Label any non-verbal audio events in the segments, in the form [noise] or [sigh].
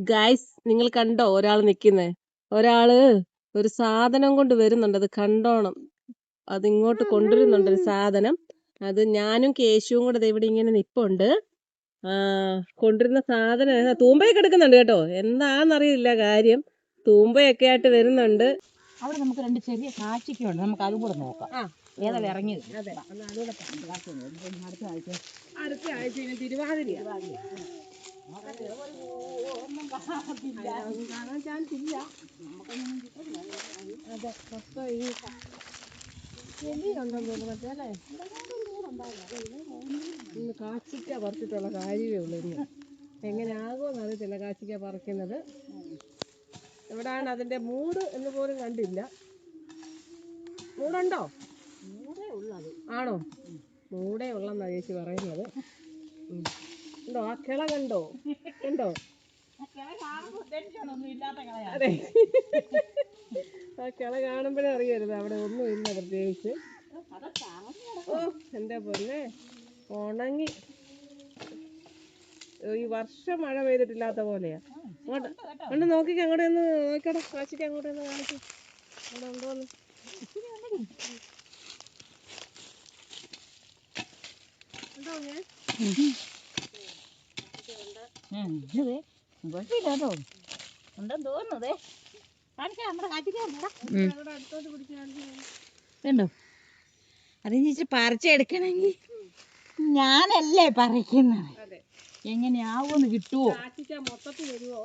Guys നിങ്ങൾ കണ്ടോ ഒരാൾ നിൽക്കുന്നേ ഒരാൾ ഒരു സാധനം കൊണ്ട് വരുന്നുണ്ട് അത് കണ്ടോണം. അത് ഇങ്ങോട്ട് കൊണ്ടുവരുന്നുണ്ട് ഒരു സാധനം. അത് ഞാനും കേശുവും കൂടെ ഇവിടെ ഇങ്ങനെ നിപ്പുണ്ട്. ആ കൊണ്ടുവരുന്ന സാധനം? തൂമ്പയൊക്കെ എടുക്കുന്നുണ്ട് കേട്ടോ. എന്താണെന്നറിയില്ല കാര്യം. തൂമ്പയൊക്കെ ആയിട്ട് വരുന്നുണ്ട്. അവിടെ നമുക്ക് രണ്ട് ചെറിയ കാഴ്ചയ്ക്കുണ്ട് നമുക്ക് അതും കൂടെ നോക്കാം. ഏതാ ഇറങ്ങി അടുത്ത ആഴ്ച അടുത്ത ആഴ്ച തിരുവാതിര അതെ മൊത്തം ഈ ചെടിയുണ്ടെന്ന് തോന്നുന്നു മറ്റേ അല്ലേ ഇന്ന് കാച്ചിക്ക പറിച്ചിട്ടുള്ള കാര്യമേ ഉള്ളൂ ഇന്ന് എങ്ങനെ ആകുമെന്ന് അറിയത്തില്ല കാച്ചിക്ക പറിക്കുന്നത്. എവിടാണ് അതിന്റെ മൂട് എന്ന് പോലും കണ്ടില്ല. മൂടുണ്ടോ? ആണോ? മൂടേ ഉള്ളെന്നാ ചേച്ചി പറയുന്നത്. ഉം. ഉണ്ടോ ആ കിള കണ്ടോ? കണ്ടോ? അതെ. ആ കിള കാണുമ്പോഴേ അറിയരുത്. അവിടെ ഒന്നും ഇല്ല പ്രത്യേകിച്ച്. ഓ എന്താ പൊന്നെ? ഉണങ്ങി. ഈ വർഷം മഴ പെയ്തിട്ടില്ലാത്ത പോലെയാ. അങ്ങോട്ട് ഒന്ന് നോക്കിക്ക് അങ്ങോട്ട് ഒന്ന് നോക്കട്ടെ കാശിക്ക് അങ്ങോട്ട് ഒന്ന് കാണിച്ചു അവിടെ ഉണ്ടോന്ന് ഉണ്ടോ ഞാൻ കുഴപ്പമില്ല കേട്ടോ ഉണ്ടെന്ന് തോന്നുന്നതേ കാണിക്കാം നമ്മുടെ കാറ്റിക്കാറുണ്ടോ അവിടെ ചേച്ചി പറിച്ചെടുക്കണമെങ്കിൽ ഞാനല്ലേ പറിക്കുന്നത്? എങ്ങനെയാവുമെന്ന് കിട്ടുമോ കാച്ചിക്ക മൊത്തത്തിൽ വരുമോ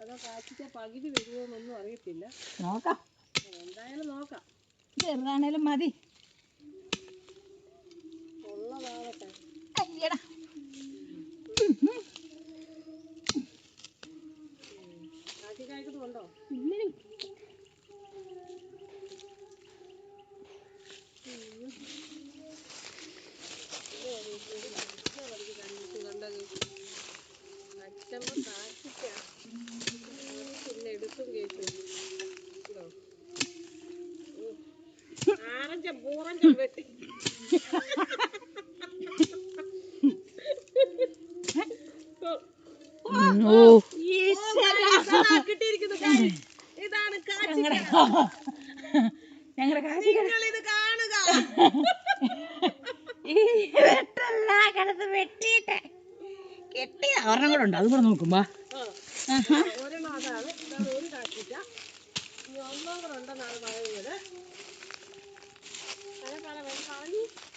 അതോ കാച്ചിക്ക പകുതി വരുമോ എന്നൊന്നും അറിയത്തില്ല. നോക്കാം. എന്തായാലും നോക്കാം. ചെറുതാണേലും മതി. ഉള്ളതാവട്ടെ അയ്യടാ. വെട്ടി ഓ ഇതാ കിട്ടിയിരിക്കുന്നു guys. ഇതാണ് കാച്ചിക്ക ഞങ്ങളുടെ ഇത് കാണുക. ഈ വെട്ടല്ല കിടന്ന് വെട്ടിയിട്ട് കെട്ടിയ ഒരെണ്ണം കൂടെ ഉണ്ട്. അതും കൂടെ നോക്കുമ്പോ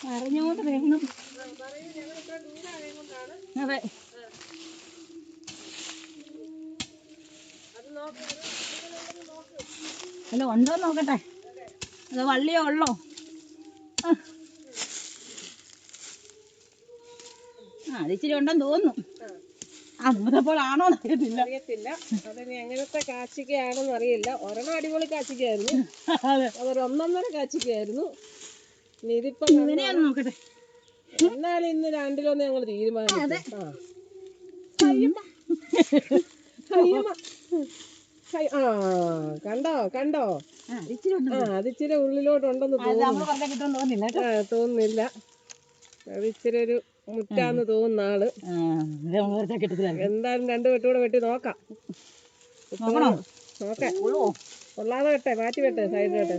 പറഞ്ഞോണ്ട് വേണം. അതെ. അത് നോക്ക് അല്ല ഉണ്ടോ നോക്കട്ടെ. അത് വള്ളിയോ ഉള്ളോ ആ അതിച്ചിരി ഉണ്ടെന്ന് തോന്നുന്നു. ആണോ അറിയത്തില്ല. അറിയത്തില്ല. അതിന് എങ്ങനത്തെ കാച്ചിക്കയാണെന്ന് അറിയില്ല. ഒരെണ്ണം അടിപൊളി കാച്ചിക്കയായിരുന്നു അതൊരൊന്നൊന്നര കാച്ചിക്കയായിരുന്നു ഇതിപ്പോ നോക്കട്ടെ. എന്നാലും ഇന്ന് രണ്ടിലൊന്ന് ഞങ്ങൾ തീരുമാനിച്ചു. ആ. ആ കണ്ടോ കണ്ടോ? ആ അത് ഇച്ചിരി ആ അത് ഉള്ളിലോട്ടുണ്ടെന്ന് തോന്നുന്നു. തോന്നുന്നില്ല അത് ഇച്ചിരി ഒരു മുറ്റാന്ന് തോന്നുന്ന ആൾ. എന്തായാലും രണ്ടു വെട്ടൂടെ വെട്ടി നോക്കാം. നോക്കേ കൊള്ളാതെ വെട്ടെ മാറ്റി വെട്ടെ സൈഡിലോട്ട്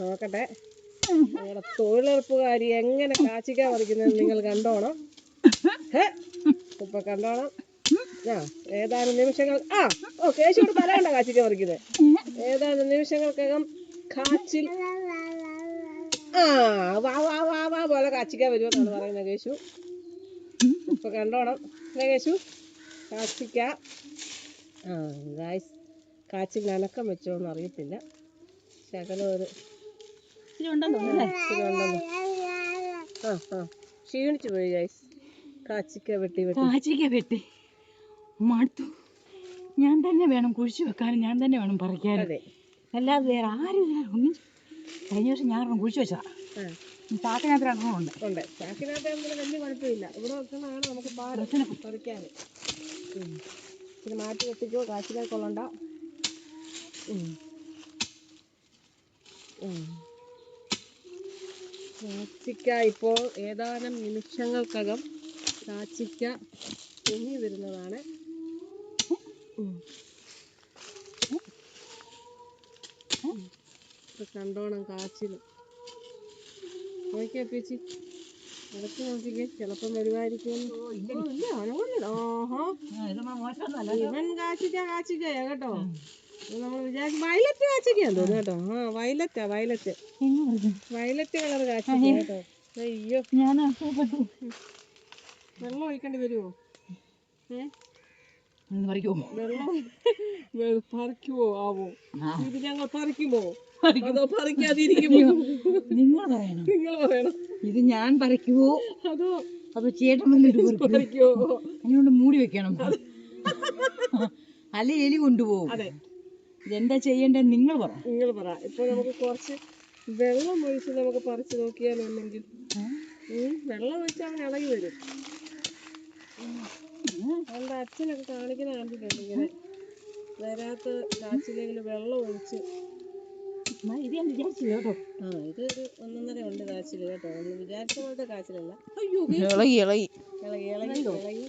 നോക്കട്ടെ. നിങ്ങളുടെ തൊഴിലുറപ്പുകാരി എങ്ങനെ കാച്ചിക്കാൻ പറിക്കുന്നത് നിങ്ങൾ കണ്ടോണം. ഇപ്പൊ കണ്ടോണം. ആ ഏതാനും നിമിഷങ്ങൾ ആ ഓ കേശോട് പറയണ്ട കാച്ചിക്ക പറിക്കുന്നത് ഏതാനും നിമിഷങ്ങൾക്കകം കാച്ചിൽ ആ വാ വാ വാ വാ പോലെ കാച്ചിക്ക വരുമെന്നാണ് പറയുന്നത് കേശു. ഇപ്പൊ കണ്ടോണം. അല്ലേ കേശു? കാച്ചിക്ക. ആ ഗായ്സ് കാച്ചിൽ അനക്കം വെച്ചോന്ന് അറിയത്തില്ല. ശകലം ഒരു ഇച്ചിരി ഉണ്ടെന്ന്? ഉണ്ടെന്ന്? ആ ആ ക്ഷീണിച്ചു പോയി ഗൈസ് കാച്ചിക്ക വെട്ടി വെട്ടി. കാച്ചിക്ക വെട്ടി. മടുത്തു. ഞാൻ തന്നെ വേണം കുഴിച്ചു വെക്കാനും ഞാൻ തന്നെ വേണം പറിക്കാനും. അല്ലാതെ വേറെ ആരും ഒന്നും കഴിഞ്ഞ വർഷം ഞാൻ ഒരെണ്ണം കുഴിച്ചു വെച്ചാ ചാക്കിനകത്ത് രണ്ടെണ്ണം ഉണ്ട്. ഉണ്ട്. ചാക്കിനകത്ത് ആകുമ്പോൾ വലിയ കുഴപ്പമില്ല. ഇവിടെ വെക്കുന്നതാണ് നമുക്ക് പാട് പറിക്കാൻ. പിന്നെ മാറ്റി വെട്ടിക്കോ കൊള്ളണ്ട. കാച്ചിക്ക ഇപ്പോൾ ഏതാനും നിമിഷങ്ങൾക്കകം കാച്ചിക്ക പൊങ്ങി വരുന്നതാണ്. കണ്ടോണം കാച്ചിൽ. നോക്കിയാ ചേച്ചി അടച്ചു നോക്കിക്കേ ചിലപ്പം വരുമായിരിക്കും ഇവൻ കാച്ചിക്ക കാച്ചിക്കയാ കേട്ടോ. നമ്മൾ വിചാരിച്ചു വയലറ്റ് കാച്ചിക്കാന്ന് തോന്നുന്നു കേട്ടോ. ആ വയലറ്റാ വയലറ്റ്. വയലറ്റ് കളർ കാച്ചിക്ക കേട്ടോ. അയ്യോ. ഞാൻ വെള്ളം ഒഴിക്കേണ്ടി വരുമോ ഏ? വെള്ളം ആവോ? ഇത് ഞങ്ങൾ പറിക്കുമോ? അതോ പറിക്കാതിരിക്കുമോ? നിങ്ങൾ പറയണം. നിങ്ങൾ പറയണം. ഇത് ഞാൻ പറിക്കുവോ? അതോ അപ്പൊ ചേട്ടൻ വന്നിട്ട് അതിനോട് മൂടി വെക്കണം. അല്ലെ എലി കൊണ്ടുപോകും. അതെ. ഇതെന്താ ചെയ്യേണ്ടത് നിങ്ങൾ പറ. നിങ്ങൾ പറ. ഇപ്പൊ നമുക്ക് കുറച്ച് വെള്ളം ഒഴിച്ച് നമുക്ക് പറിച്ചു നോക്കിയാലോ അല്ലെങ്കിൽ വെള്ളം ഒഴിച്ച് അവൻ ഇളകി വരും. അവന്റെ അച്ഛനൊക്കെ കാണിക്കുന്ന കണ്ടിട്ടുണ്ട് ഇങ്ങനെ. വരാത്ത കാച്ചിലെങ്കിൽ വെള്ളം ഒഴിച്ച്. ഇത് ഞാൻ വിചാരിച്ചില്ല കേട്ടോ. ആ ഇത് ഒരു ഒന്നൊന്നര ഉണ്ട് കാച്ചിൽ കേട്ടോ. ഒന്ന് വിചാരിച്ച പോലത്തെ കാച്ചിലല്ല. അയ്യോ ഇളകി ഇളകി. ഇളകി ഇളകി ഇളകി.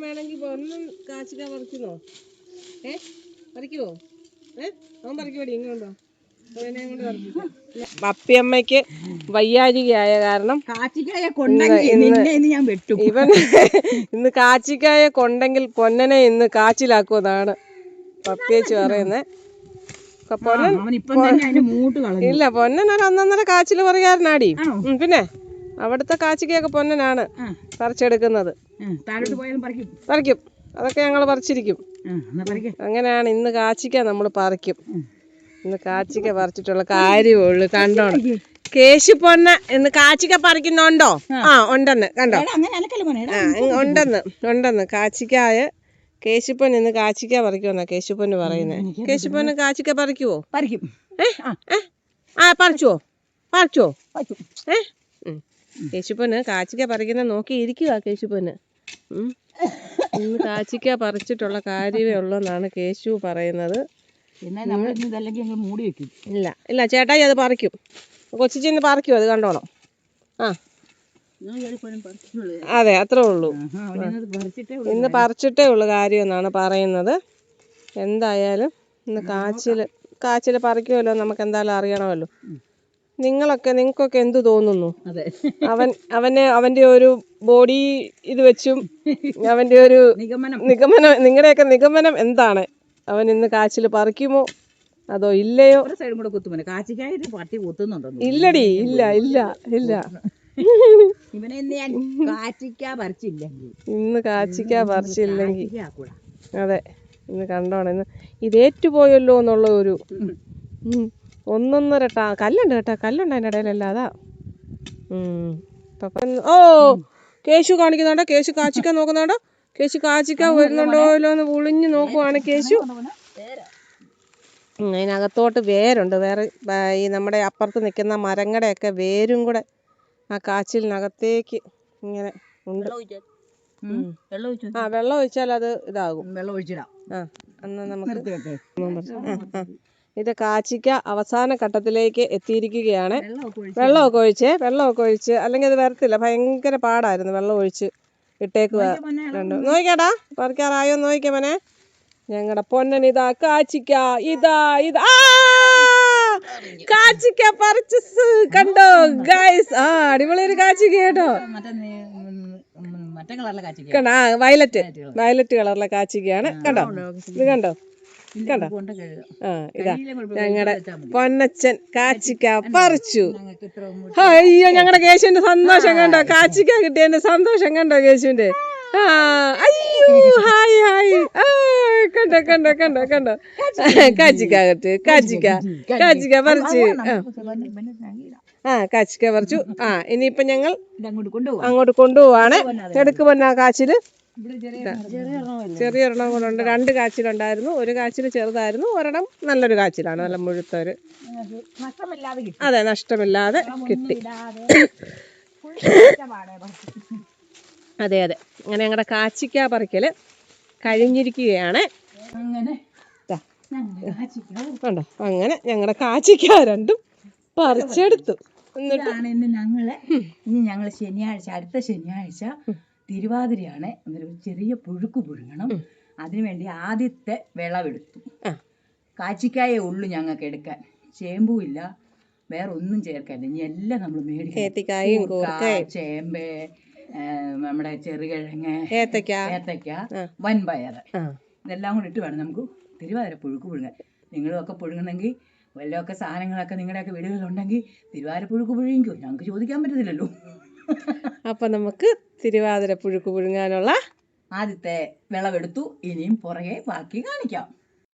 വേണമെങ്കിൽ ഒന്നും കാച്ചിക്ക പറിക്കുന്നോ? ഏ? പറിക്കുവോ? ഏ? അവൻ പറിക്കുവടി ഇങ്ങോട്ടോ അപ്പിയമ്മയ്ക്ക് വയ്യാഴികയായ കാരണം ഇവൻ ഇന്ന് കാച്ചിക്കായ കൊണ്ടെങ്കിൽ പൊന്നനെ ഇന്ന് കാച്ചിലാക്കുമെന്നാണ് പ്രത്യേകിച്ച് പറയുന്നത് പൊന്നൻ ഇല്ല പൊന്നൻ ഒരു ഒന്നൊന്നര കാച്ചിൽ പറയാറുനാടി ആണോ? പിന്നെ അവിടുത്തെ കാച്ചിക്കയൊക്കെ പൊന്നനാണ് പറിച്ചെടുക്കുന്നത്. പറിക്കും. അതൊക്കെ ഞങ്ങൾ പറിച്ചിരിക്കും. അങ്ങനെയാണ് ഇന്ന് കാച്ചിക്ക നമ്മൾ പറിക്കും. ഇന്ന് കാച്ചിക്ക പറിച്ചിട്ടുള്ള കാര്യമുള്ളു കണ്ടോണം. കേശു പൊന്ന ഇന്ന് കാച്ചിക്ക പറിക്കുന്നുണ്ടോ? ആ. ഉണ്ടെന്ന് കണ്ടോ. ആ ഉണ്ടെന്ന് ഉണ്ടെന്ന്. കാച്ചിക്കായ കേശുപ്പൊൻ ഇന്ന് കാച്ചിക്ക പറിക്കുമെന്നാ കേശുപ്പൊന്ന് പറയുന്നത് കേശുപ്പൊന്ന് കാച്ചിക്ക പറിക്കുവോ? പറിക്കും. ആ പറിച്ചോ പറിച്ചോ ഏ. കേശുപ്പന് കാച്ചിക്ക പറിക്കുന്ന നോക്കി ഇരിക്കുക കേശുപ്പന് ഉം. ഇന്ന് കാച്ചിക്ക പറിച്ചിട്ടുള്ള കാര്യമേ ഉള്ളൂ എന്നാണ് കേശു പറയുന്നത്. എന്നാൽ നമ്മൾ ഇതല്ലെങ്കിൽ ഞങ്ങൾ മൂടി വെക്കും. ഇല്ല. ഇല്ല ചേട്ടായി അത് പറിക്കും. കൊച്ചിച്ചിന്ന് പറിക്കും? അത് കണ്ടോണം. ആ. അതെ അത്രേ ഉള്ളൂ. ഇന്ന് പറിച്ചിട്ടേ ഉള്ളു കാര്യം എന്നാണ് പറയുന്നത്. എന്തായാലും ഇന്ന് കാച്ചിൽ കാച്ചിൽ പറിക്കുമല്ലോ നമുക്ക് എന്തായാലും അറിയണമല്ലോ. നിങ്ങളൊക്കെ നിങ്ങൾക്കൊക്കെ എന്ത് തോന്നുന്നു? അവൻ അവന് അവന്റെ ഒരു ബോഡി ഇത് വെച്ചും അവന്റെ ഒരു നിഗമനം. നിഗമനം നിങ്ങളുടെയൊക്കെ നിഗമനം എന്താണ്? അവൻ ഇന്ന് കാച്ചിൽ പറിക്കുമോ? അതോ ഇല്ലയോ? ഒരു സൈഡും കൂടെ കുത്തുമോനെ കാച്ചിക്കായിട്ട് പട്ടി കുത്തുന്നുണ്ടോ ഇല്ലടി ഇല്ല ഇല്ല ഇല്ല. [laughs] ഇവനെ ഇന്ന് ഞാൻ കാച്ചിക്ക പറിച്ചില്ലെങ്കിൽ ഇന്ന് കാച്ചിക്ക പറിച്ചില്ലെങ്കിൽ. അതെ ഇന്ന് കണ്ടോണം. ഇന്ന് ഇതേറ്റുപോയല്ലോ എന്നുള്ള ഒരു. ഒന്നൊന്നര ടാ കല്ലുണ്ട് കേട്ടോ കല്ലുണ്ട് അതിന്റെ ഇടയിലല്ല അതാ. ഉം. ഓ കേശു കാണിക്കുന്നുണ്ടോ? കേശു കാച്ചിക്ക നോക്കുന്നുണ്ടോ? കേശു കാച്ചിക്ക വരുന്നുണ്ടോ ഇല്ലോന്ന് ഒളിഞ്ഞു നോക്കുവാണ് കേശു. അതിനകത്തോട്ട് വേരുണ്ട്. വേറെ ഈ നമ്മുടെ അപ്പുറത്ത് നിൽക്കുന്ന മരങ്ങളുടെയൊക്കെ വേരും കൂടെ ആ കാച്ചിലിനകത്തേക്ക് ഇങ്ങനെ ഉണ്ട്. ആ വെള്ളം ഒഴിച്ചാൽ അത് ഇതാകും. വെള്ളം ഒഴിച്ചിടാം. ആ നമുക്ക്. ഇത് കാച്ചിക്ക അവസാന ഘട്ടത്തിലേക്ക് എത്തിയിരിക്കുകയാണ്. വെള്ളമൊക്കെ ഒഴിച്ച് വെള്ളമൊക്കെ ഒഴിച്ച് അല്ലെങ്കിൽ അത് വരത്തില്ല. ഭയങ്കര പാടായിരുന്നു വെള്ളം ഒഴിച്ച്. ഇട്ടേക്കുക രണ്ട് നോക്കിയാടാ പറിക്കാറായോ? നോക്കിയമനെ ഞങ്ങളുടെ പൊന്നൻ ഇതാ കാച്ചിക്ക ഇതാ ഇതാ! കാച്ചിക്ക പറിച്ച് കണ്ടോ? ഗൈസ് ആ അടിപൊളി ഒരു കാച്ചിക്ക കേട്ടോ. കണ്ടോ? വയലറ്റ് വയലറ്റ് കളറിലെ കാച്ചിക്കയാണ്. കണ്ടോ? ഇത് കണ്ടോ? കണ്ടോ? ആ ഇതാ. ഞങ്ങളുടെ പൊന്നച്ചൻ കാച്ചിക്ക പറിച്ചു. അയ്യോ ഞങ്ങളുടെ കേശുവിന്റെ സന്തോഷം കണ്ടോ? കാച്ചിക്ക കിട്ടിയതിന്റെ സന്തോഷം കണ്ടോ കേശുവിന്റെ? ആ അയ്യോ ഹായ് ഹായ്. ആ കണ്ടോ കണ്ടോ കണ്ടോ കണ്ടോ? കാച്ചിക്ക കിട്ടി കാച്ചിക്ക കാച്ചിക്ക പറിച്ച്. ആ. കാച്ചിക്ക പറിച്ചു. ആ ഇനിയിപ്പൊ ഞങ്ങൾ അങ്ങോട്ട് കൊണ്ടുപോവാണ്. തെടുക്ക് പൊന്ന കാച്ചിൽ. ചെറിയ ഉണ്ട്. രണ്ട് കാച്ചിലുണ്ടായിരുന്നു. ഒരു കാച്ചിൽ ചെറുതായിരുന്നു. ഒരെണ്ണം നല്ലൊരു കാച്ചിലാണ്. നല്ല മുഴുത്തൊരു അതെ നഷ്ടമില്ലാതെ കിട്ടി. അതെ അതെ. അങ്ങനെ ഞങ്ങളുടെ കാച്ചിക്ക പറിക്കൽ കഴിഞ്ഞിരിക്കുകയാണ്. അങ്ങനെ. ദാ, ഞങ്ങളുടെ കാച്ചിക്ക കണ്ടോ? അങ്ങനെ ഞങ്ങളുടെ കാച്ചിക്ക രണ്ടും പറിച്ചെടുത്തു. എന്നിട്ട് ഇതാണ് ഇന്ന് ഞങ്ങൾ. ഇനി ഞങ്ങൾ ശനിയാഴ്ച അടുത്ത ശനിയാഴ്ച തിരുവാതിരയാണ്. ഒരു ചെറിയ പുഴുക്ക് പുഴുങ്ങണം. അതിനുവേണ്ടി ആദ്യത്തെ വിളവെടുത്തു. കാച്ചിക്കായേ ഉള്ളൂ ഞങ്ങൾക്ക് എടുക്കാൻ. ചേമ്പും ഇല്ല വേറെ ഒന്നും ചേർക്കാനില്ല. ഇനി എല്ലാം നമ്മൾ മേടിക്കും ചേമ്പ് നമ്മുടെ ചെറുകിഴങ്ങ് ഏത്തക്ക. വൻപയർ. ഇതെല്ലാം കൂടി ഇട്ട് വേണം നമുക്ക് തിരുവാതിര പുഴുക്ക് പുഴുങ്ങാൻ. നിങ്ങളുമൊക്കെ പുഴുങ്ങണമെങ്കിൽ വല്ലതൊക്കെ സാധനങ്ങളൊക്കെ നിങ്ങളുടെയൊക്കെ വീടുകളിലുണ്ടെങ്കിൽ തിരുവാതിര പുഴുക്ക് പുഴുങ്ങിക്കോ ഞങ്ങൾക്ക് ചോദിക്കാൻ പറ്റത്തില്ലല്ലോ. അപ്പൊ നമുക്ക് തിരുവാതിര പുഴുക്ക് പുഴുങ്ങാനുള്ള ആദ്യത്തെ വിളവെടുത്തു. ഇനിയും പുറകെ ബാക്കി കാണിക്കാം.